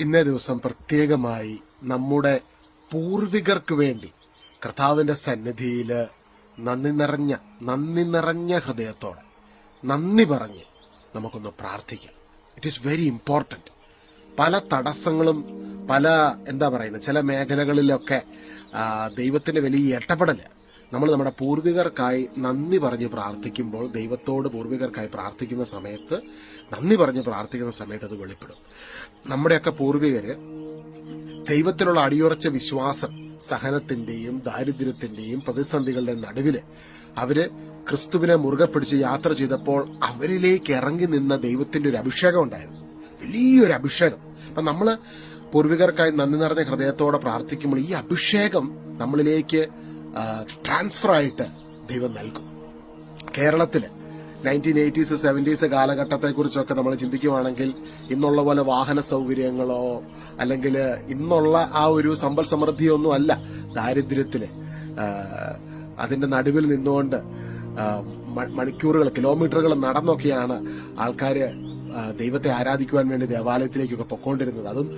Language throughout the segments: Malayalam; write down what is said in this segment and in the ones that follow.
ഇന്നേ ദിവസം പ്രത്യേകമായി നമ്മുടെ പൂർവികർക്ക് വേണ്ടി കർത്താവിന്റെ സന്നിധിയിൽ നന്ദി നിറഞ്ഞ നന്ദി നിറഞ്ഞ ഹൃദയത്തോടെ നന്ദി പറഞ്ഞ് നമുക്കൊന്ന് പ്രാർത്ഥിക്കാം. ഇറ്റ് ഈസ് വെരി ഇമ്പോർട്ടന്റ് പല തടസ്സങ്ങളും പല എന്താ പറയുന്നത് ചില മേഖലകളിലൊക്കെ ദൈവത്തിന്റെ വലിയ ഇടപെടൽ നമ്മൾ നമ്മുടെ പൂർവികർക്കായി നന്ദി പറഞ്ഞ് പ്രാർത്ഥിക്കുമ്പോൾ ദൈവത്തോട് പൂർവികർക്കായി പ്രാർത്ഥിക്കുന്ന സമയത്ത് നന്ദി പറഞ്ഞ് പ്രാർത്ഥിക്കുന്ന സമയത്ത് അത് വെളിപ്പെടും. നമ്മുടെയൊക്കെ പൂർവികര് ദൈവത്തിലുള്ള അടിയുറച്ച വിശ്വാസം സഹനത്തിന്റെയും ദാരിദ്ര്യത്തിന്റെയും പ്രതിസന്ധികളുടെ നടുവിൽ അവർ ക്രിസ്തുവിനെ മുറുകെ പിടിച്ച് യാത്ര ചെയ്തപ്പോൾ അവരിലേക്ക് ഇറങ്ങി നിന്ന ദൈവത്തിന്റെ ഒരു അഭിഷേകം ഉണ്ടായിരുന്നു. വലിയൊരു അഭിഷേകം. അപ്പൊ നമ്മൾ പൂർവികർക്കായി നന്ദി നിറഞ്ഞ ഹൃദയത്തോടെ പ്രാർത്ഥിക്കുമ്പോൾ ഈ അഭിഷേകം നമ്മളിലേക്ക് ട്രാൻസ്ഫർ ആയിട്ട് ദൈവം നൽകും. കേരളത്തിൽ നയന്റീൻ എയ്റ്റീസ് സെവന്റീസ് കാലഘട്ടത്തെ കുറിച്ചൊക്കെ നമ്മൾ ചിന്തിക്കുവാണെങ്കിൽ ഇന്നുള്ള പോലെ വാഹന സൗകര്യങ്ങളോ അല്ലെങ്കിൽ ഇന്നുള്ള ആ ഒരു സമ്പൽ സമൃദ്ധിയൊന്നും അല്ല ദാരിദ്ര്യത്തിൽ അതിന്റെ നടുവിൽ നിന്നുകൊണ്ട് മണിക്കൂറുകൾ കിലോമീറ്ററുകൾ നടന്നൊക്കെയാണ് ആൾക്കാർ ദൈവത്തെ ആരാധിക്കുവാൻ വേണ്ടി ദേവാലയത്തിലേക്കൊക്കെ പൊക്കോണ്ടിരുന്നത്. അതും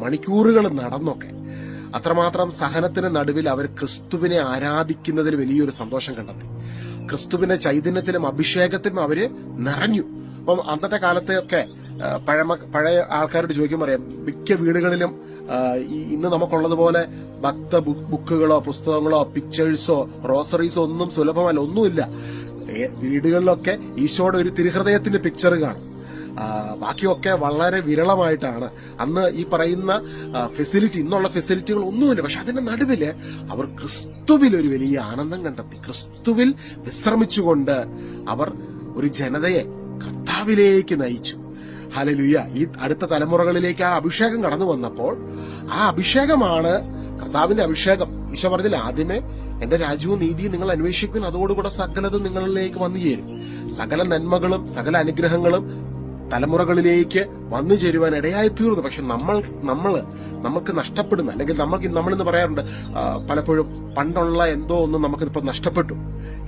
മണിക്കൂറുകൾ നടന്നൊക്കെ. അത്രമാത്രം സഹനത്തിന് നടുവിൽ അവർ ക്രിസ്തുവിനെ ആരാധിക്കുന്നതിൽ വലിയൊരു സന്തോഷം കണ്ടെത്തി. ക്രിസ്തുവിന്റെ ചൈതന്യത്തിലും അഭിഷേകത്തിലും അവർ നിറഞ്ഞു. അപ്പം അന്നത്തെ കാലത്തെയൊക്കെ പഴമ പഴയ ആൾക്കാരോട് ചോദിക്കുമ്പോൾ അറിയാം മിക്ക വീടുകളിലും ഇന്ന് നമുക്കുള്ളതുപോലെ ഭക്ത ബുക്കുകളോ പുസ്തകങ്ങളോ പിക്ചേഴ്സോ റോസറീസോ ഒന്നും സുലഭമല്ല ഒന്നുമില്ല. വീടുകളിലൊക്കെ ഈശോയുടെ ഒരു തിരുഹൃദയത്തിന്റെ പിക്ചർ കാണും. ബാക്കിയൊക്കെ വളരെ വിരളമായിട്ടാണ്. അന്ന് ഈ പറയുന്ന ഫെസിലിറ്റി ഇന്നുള്ള ഫെസിലിറ്റികൾ ഒന്നുമില്ല. പക്ഷെ അതിന്റെ നടുവിൽ അവർ ക്രിസ്തുവിൽ ഒരു വലിയ ആനന്ദം കണ്ടെത്തി. ക്രിസ്തുവിൽ വിശ്രമിച്ചുകൊണ്ട് അവർ ഒരു ജനതയെ കർത്താവിലേക്ക് നയിച്ചു. ഹലലുയ ഈ അടുത്ത തലമുറകളിലേക്ക് ആ അഭിഷേകം കടന്നു വന്നപ്പോൾ ആ അഭിഷേകമാണ് കർത്താവിന്റെ അഭിഷേകം. ഈശോ പറഞ്ഞില്ല ആദ്യമേ എന്റെ രാജ്യവും നീതിയും നിങ്ങൾ അന്വേഷിക്കുന്ന അതോടുകൂടെ സകലതും നിങ്ങളിലേക്ക് വന്നു ചേരും. സകല നന്മകളും സകല അനുഗ്രഹങ്ങളും തലമുറകളിലേക്ക് വന്നു ചേരുവാൻ ഇടയായി തീർന്നു. പക്ഷെ നമ്മൾ നമ്മൾ നമുക്ക് നഷ്ടപ്പെടുന്ന അല്ലെങ്കിൽ നമുക്ക് നമ്മളിന്ന് പറയാറുണ്ട് പലപ്പോഴും പണ്ടുള്ള എന്തോ ഒന്നും നമുക്ക് നഷ്ടപ്പെട്ടു.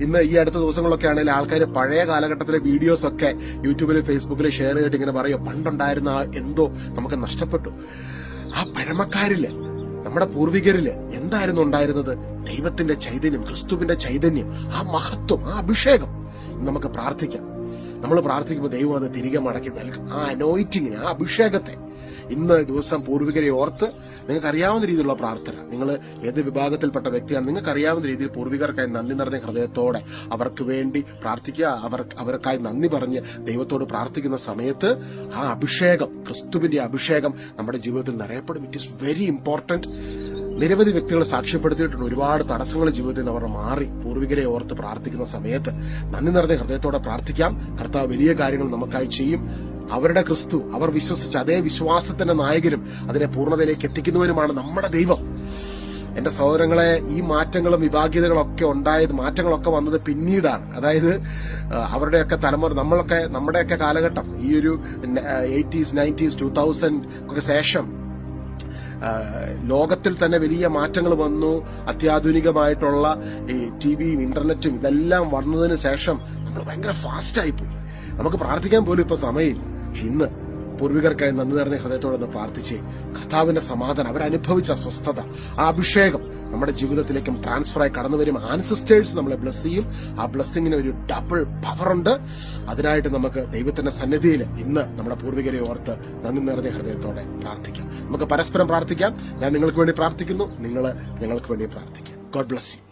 ഇന്ന് ഈ അടുത്ത ദിവസങ്ങളൊക്കെ ആണെങ്കിൽ ആൾക്കാർ പഴയ കാലഘട്ടത്തിലെ വീഡിയോസ് ഒക്കെ യൂട്യൂബിലും ഫേസ്ബുക്കിലും ഷെയർ ചെയ്തിട്ട് ഇങ്ങനെ പറയും പണ്ടുണ്ടായിരുന്ന എന്തോ നമുക്ക് നഷ്ടപ്പെട്ടു. ആ പഴമക്കാരിൽ നമ്മുടെ പൂർവികരിൽ എന്തായിരുന്നു ഉണ്ടായിരുന്നത്? ദൈവത്തിന്റെ ചൈതന്യം ക്രിസ്തുവിന്റെ ചൈതന്യം ആ മഹത്വം ആ അഭിഷേകം നമുക്ക് പ്രാർത്ഥിക്കാം. നമ്മൾ പ്രാർത്ഥിക്കുമ്പോൾ ദൈവം അത് തിരികെ മടക്കി നൽകും. ആ അനോയിറ്റിങ്ങിന് ആ അഭിഷേകത്തെ ഇന്ന് ദിവസം പൂർവികരെ ഓർത്ത് നിങ്ങൾക്ക് അറിയാവുന്ന രീതിയിലുള്ള പ്രാർത്ഥന. നിങ്ങൾ ഏത് വിഭാഗത്തിൽപ്പെട്ട വ്യക്തിയാണ് നിങ്ങൾക്ക് അറിയാവുന്ന രീതിയിൽ പൂർവികർക്കായി നന്ദി നിറഞ്ഞ ഹൃദയത്തോടെ അവർക്ക് വേണ്ടി പ്രാർത്ഥിക്കുക. അവർ അവർക്കായി നന്ദി പറഞ്ഞ് ദൈവത്തോട് പ്രാർത്ഥിക്കുന്ന സമയത്ത് ആ അഭിഷേകം ക്രിസ്തുവിന്റെ അഭിഷേകം നമ്മുടെ ജീവിതത്തിൽ നിറയപ്പെടും. ഇറ്റ് ഈസ് വെരി ഇമ്പോർട്ടന്റ് നിരവധി വ്യക്തികൾ സാക്ഷ്യപ്പെടുത്തിയിട്ടുണ്ട്. ഒരുപാട് തടസ്സങ്ങൾ ജീവിതത്തിൽ അവർ മാറി പൂർവികരെ ഓർത്ത് പ്രാർത്ഥിക്കുന്ന സമയത്ത് നന്ദി നിറഞ്ഞ ഹൃദയത്തോടെ പ്രാർത്ഥിക്കാം. കർത്താവ് വലിയ കാര്യങ്ങൾ നമുക്കായി ചെയ്യും. അവരുടെ ക്രിസ്തു അവർ വിശ്വസിച്ച അതേ വിശ്വാസത്തിന്റെ നായകനും അതിനെ പൂർണതയിലേക്ക് എത്തിക്കുന്നവനുമാണ് നമ്മുടെ ദൈവം. എന്റെ സഹോദരങ്ങളെ ഈ മാറ്റങ്ങളും വിഭാഗീയതകളൊക്കെ ഉണ്ടായത് മാറ്റങ്ങളൊക്കെ വന്നത് പിന്നീടാണ്. അതായത് അവരുടെയൊക്കെ തലമുറ നമ്മളൊക്കെ നമ്മുടെയൊക്കെ കാലഘട്ടം ഈ ഒരു എയ്റ്റീസ് നയന്റീസ് ടൂ തൗസൻഡ് ഒക്കെ ശേഷം ലോകത്തിൽ തന്നെ വലിയ മാറ്റങ്ങൾ വന്നു. അത്യാധുനികമായിട്ടുള്ള ഈ ടി വിയും ഇന്റർനെറ്റും ഇതെല്ലാം വന്നതിന് ശേഷം നമ്മൾ ഭയങ്കര ഫാസ്റ്റ് പോയി. നമുക്ക് പ്രാർത്ഥിക്കാൻ പോലും ഇപ്പൊ സമയമില്ല. ഇന്ന് പൂർവികർക്കായി നന്ദി നിറഞ്ഞ ഹൃദയത്തോടൊന്ന് പ്രാർത്ഥിച്ച് കർത്താവിന്റെ സമാധാനം അവരനുഭവിച്ച സ്വസ്ഥത ആ അഭിഷേകം നമ്മുടെ ജീവിതത്തിലേക്കും ട്രാൻസ്ഫർ ആയി കടന്നു വരും ആൻസിസ്റ്റേഴ്സ് നമ്മളെ ബ്ലസ് ചെയ്യും. ആ ബ്ലസ്സിങ്ങിന് ഒരു ഡബിൾ പവർ ഉണ്ട്. അതിനായിട്ട് നമുക്ക് ദൈവത്തിന്റെ സന്നിധിയിൽ ഇന്ന് നമ്മുടെ പൂർവികരെ ഓർത്ത് നന്ദി നിറഞ്ഞ ഹൃദയത്തോടെ പ്രാർത്ഥിക്കാം. നമുക്ക് പരസ്പരം പ്രാർത്ഥിക്കാം. ഞാൻ നിങ്ങൾക്ക് വേണ്ടി പ്രാർത്ഥിക്കുന്നു. നിങ്ങൾ ഞങ്ങൾക്ക് വേണ്ടി പ്രാർത്ഥിക്കാം. God bless you